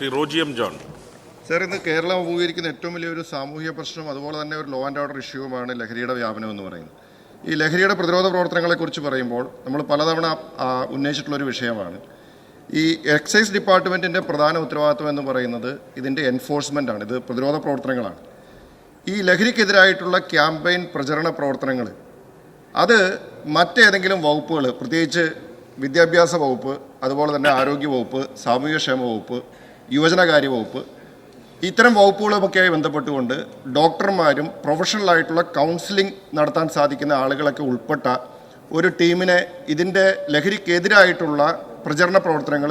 Shri Roji M John. Sir ഇന്ന് കേരളം അഭിമുഖീകരിക്കുന്ന ഏറ്റവും വലിയൊരു സാമൂഹ്യ പ്രശ്നം അതുപോലെ തന്നെ ഒരു ലോ ആൻഡ് ഓർഡർ ഇഷ്യൂവുമാണ് ലഹരിയുടെ വ്യാപനം എന്ന് പറയുന്നത്. ഈ ലഹരിയുടെ പ്രതിരോധ പ്രവർത്തനങ്ങളെക്കുറിച്ച് പറയുമ്പോൾ നമ്മൾ പലതവണ ഉന്നയിച്ചിട്ടുള്ളൊരു വിഷയമാണ്. ഈ എക്സൈസ് ഡിപ്പാർട്ട്മെന്റിന്റെ പ്രധാന ഉത്തരവാദിത്വം എന്ന് പറയുന്നത് ഇതിന്റെ എൻഫോഴ്സ്മെന്റ് ആണ് ഇത് പ്രതിരോധ പ്രവർത്തനങ്ങളാണ്. ഈ ലഹരിക്കെതിരായിട്ടുള്ള ക്യാമ്പയിൻ പ്രചരണ പ്രവർത്തനങ്ങൾ അത് മറ്റേതെങ്കിലും വകുപ്പുകൾ പ്രത്യേകിച്ച് വിദ്യാഭ്യാസ വകുപ്പ് അതുപോലെ തന്നെ ആരോഗ്യ വകുപ്പ് സാമൂഹ്യക്ഷേമ വകുപ്പ് യുവജനകാര്യ വകുപ്പ്. ഇത്തരം വകുപ്പുകളുമൊക്കെയായി ബന്ധപ്പെട്ടുകൊണ്ട് ഡോക്ടർമാരും പ്രൊഫഷണലായിട്ടുള്ള കൗൺസിലിംഗ് നടത്താൻ സാധിക്കുന്ന ആളുകളൊക്കെ ഉൾപ്പെട്ട ഒരു ടീമിനെ ഇതിന്റെ ലഹരിക്കെതിരായിട്ടുള്ള പ്രചരണ പ്രവർത്തനങ്ങൾ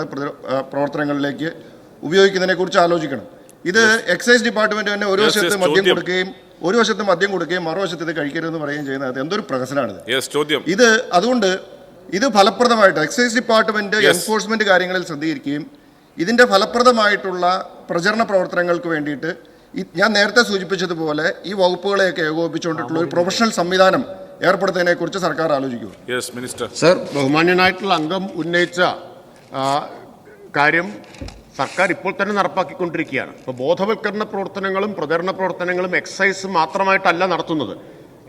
പ്രവർത്തനങ്ങളിലേക്ക് ഉപയോഗിക്കുന്നതിനെ ഉപയോഗിക്കുന്നതിനെക്കുറിച്ച് ആലോചിക്കണം. ഇത് എക്സൈസ് ഡിപ്പാർട്ട്മെന്റ് തന്നെ ഒരു വശത്ത് മദ്യം. കൊടുക്കുകയും ഒരു വശത്ത് മദ്യം കൊടുക്കുകയും മറുവശത്ത് ഇത് കഴിക്കരുതെന്ന് പറയുകയും ചെയ്യുന്നത് അത് എന്തൊരു പ്രഹസനമാണിത് ചോദ്യം. ഇത് അതുകൊണ്ട് ഇത് ഫലപ്രദമായിട്ട് എക്സൈസ് ഡിപ്പാർട്ട്മെന്റ്. എൻഫോഴ്സ്മെന്റ് കാര്യങ്ങളിൽ ശ്രദ്ധിക്കുകയും ഇതിന്റെ ഫലപ്രദമായിട്ടുള്ള പ്രചരണ പ്രവർത്തനങ്ങൾക്ക് വേണ്ടിയിട്ട് ഈ- ഞാൻ നേരത്തെ സൂചിപ്പിച്ചതുപോലെ ഈ വകുപ്പുകളെയൊക്കെ ഏകോപിപ്പിച്ചുകൊണ്ടിട്ടുള്ള ഒരു പ്രൊഫഷണൽ സംവിധാനം ഏർപ്പെടുത്തുന്നതിനെക്കുറിച്ച് സർക്കാർ ആലോചിക്കുക യെസ് മിനിസ്റ്റർ സർ ബഹുമാന്യനായിട്ടുള്ള അംഗം ഉന്നയിച്ച കാര്യം സർക്കാർ ഇപ്പോൾ തന്നെ നടപ്പാക്കിക്കൊണ്ടിരിക്കുകയാണ്. ഇപ്പോൾ ബോധവൽക്കരണ പ്രവർത്തനങ്ങളും പ്രചരണ പ്രവർത്തനങ്ങളും എക്സൈസ് മാത്രമായിട്ടല്ല നടത്തുന്നത്.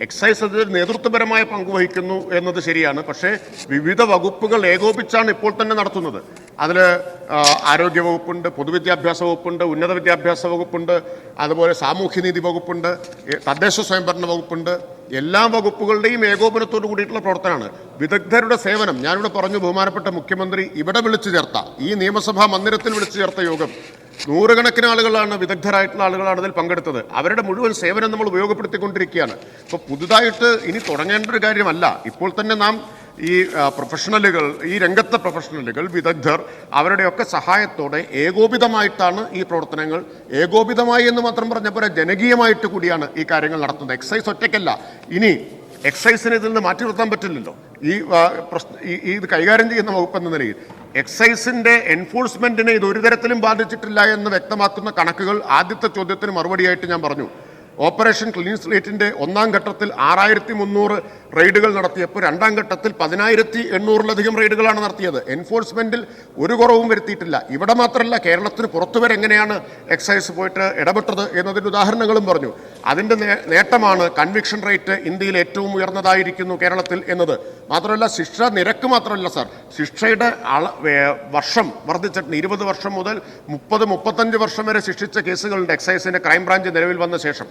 എക്സൈസ് അതിൽ നേതൃത്വപരമായ പങ്കുവഹിക്കുന്നു എന്നത് ശരിയാണ്. പക്ഷേ വിവിധ വകുപ്പുകൾ ഏകോപിച്ചാണ് ഇപ്പോൾ തന്നെ നടത്തുന്നത്. അതിൽ ആരോഗ്യ വകുപ്പുണ്ട് പൊതുവിദ്യാഭ്യാസ വകുപ്പുണ്ട് ഉന്നത വിദ്യാഭ്യാസ വകുപ്പുണ്ട് അതുപോലെ സാമൂഹ്യനീതി വകുപ്പുണ്ട് തദ്ദേശ സ്വയംഭരണ വകുപ്പുണ്ട്. എല്ലാ വകുപ്പുകളുടെയും ഏകോപനത്തോട് കൂടിയിട്ടുള്ള പ്രവർത്തനമാണ്. വിദഗ്ധരുടെ സേവനം ഞാനിവിടെ പറഞ്ഞു ബഹുമാനപ്പെട്ട മുഖ്യമന്ത്രി ഇവിടെ വിളിച്ചു ചേർത്ത ഈ നിയമസഭാ മന്ദിരത്തിൽ വിളിച്ചു ചേർത്ത യോഗം നൂറുകണക്കിന് ആളുകളാണ് വിദഗ്ധരായിട്ടുള്ള ആളുകളാണ് അതിൽ പങ്കെടുത്തത്. അവരുടെ മുഴുവൻ സേവനം നമ്മൾ ഉപയോഗപ്പെടുത്തിക്കൊണ്ടിരിക്കുകയാണ്. അപ്പോൾ പുതുതായിട്ട് ഇനി തുടങ്ങേണ്ട ഒരു കാര്യമല്ല. ഇപ്പോൾ തന്നെ നാം ഈ പ്രൊഫഷണലുകൾ ഈ രംഗത്തെ പ്രൊഫഷണലുകൾ വിദഗ്ധർ അവരുടെയൊക്കെ സഹായത്തോടെ ഏകോപിതമായിട്ടാണ് ഈ പ്രവർത്തനങ്ങൾ. ഏകോപിതമായി എന്ന് മാത്രം പറഞ്ഞപ്പോൾ ജനകീയമായിട്ട് കൂടിയാണ് ഈ കാര്യങ്ങൾ നടത്തുന്നത്. എക്സൈസ് ഒറ്റയ്ക്കല്ല. ഇനി എക്സൈസിനെ ഇതിൽ നിന്ന് മാറ്റി നിർത്താൻ പറ്റില്ലല്ലോ. ഈ പ്രശ്ന- ഈ ഇത് കൈകാര്യം ചെയ്യുന്ന വകുപ്പ് എന്ന നിലയിൽ. എക്സൈസിന്റെ എൻഫോഴ്സ്മെന്റിനെ ഇത് ഒരു തരത്തിലും ബാധിച്ചിട്ടില്ല എന്ന് വ്യക്തമാക്കുന്ന കണക്കുകൾ ആദ്യത്തെ ചോദ്യത്തിന് മറുപടിയായിട്ട് ഞാൻ പറഞ്ഞു. ഓപ്പറേഷൻ ക്ലീൻ സ്ലേറ്റിന്റെ ഒന്നാം ഘട്ടത്തിൽ ആറായിരത്തി മുന്നൂറ് റെയ്ഡുകൾ നടത്തിയപ്പോൾ രണ്ടാം ഘട്ടത്തിൽ പതിനായിരത്തി എണ്ണൂറിലധികം റെയ്ഡുകളാണ് നടത്തിയത്. എൻഫോഴ്സ്മെന്റിൽ ഒരു കുറവും വരുത്തിയിട്ടില്ല. ഇവിടെ മാത്രമല്ല കേരളത്തിന് പുറത്തുവരെ എങ്ങനെയാണ് എക്സൈസ് പോയിട്ട് ഇടപെട്ടത് എന്നതിന്റെ ഉദാഹരണങ്ങളും പറഞ്ഞു. അതിന്റെ നേട്ടമാണ് കൺവിക്ഷൻ റേറ്റ് ഇന്ത്യയിൽ ഏറ്റവും ഉയർന്നതായിരിക്കുന്നു കേരളത്തിൽ എന്നത്. മാത്രമല്ല ശിക്ഷ നിരക്ക് മാത്രമല്ല സാർ ശിക്ഷയുടെ അള വർഷം വർദ്ധിച്ചിട്ടുണ്ട്. ഇരുപത് വർഷം മുതൽ മുപ്പത് മുപ്പത്തഞ്ച് വർഷം വരെ ശിക്ഷിച്ച കേസുകളുണ്ട്. എക്സൈസിന്റെ ക്രൈംബ്രാഞ്ച് നിലവിൽ വന്ന ശേഷം.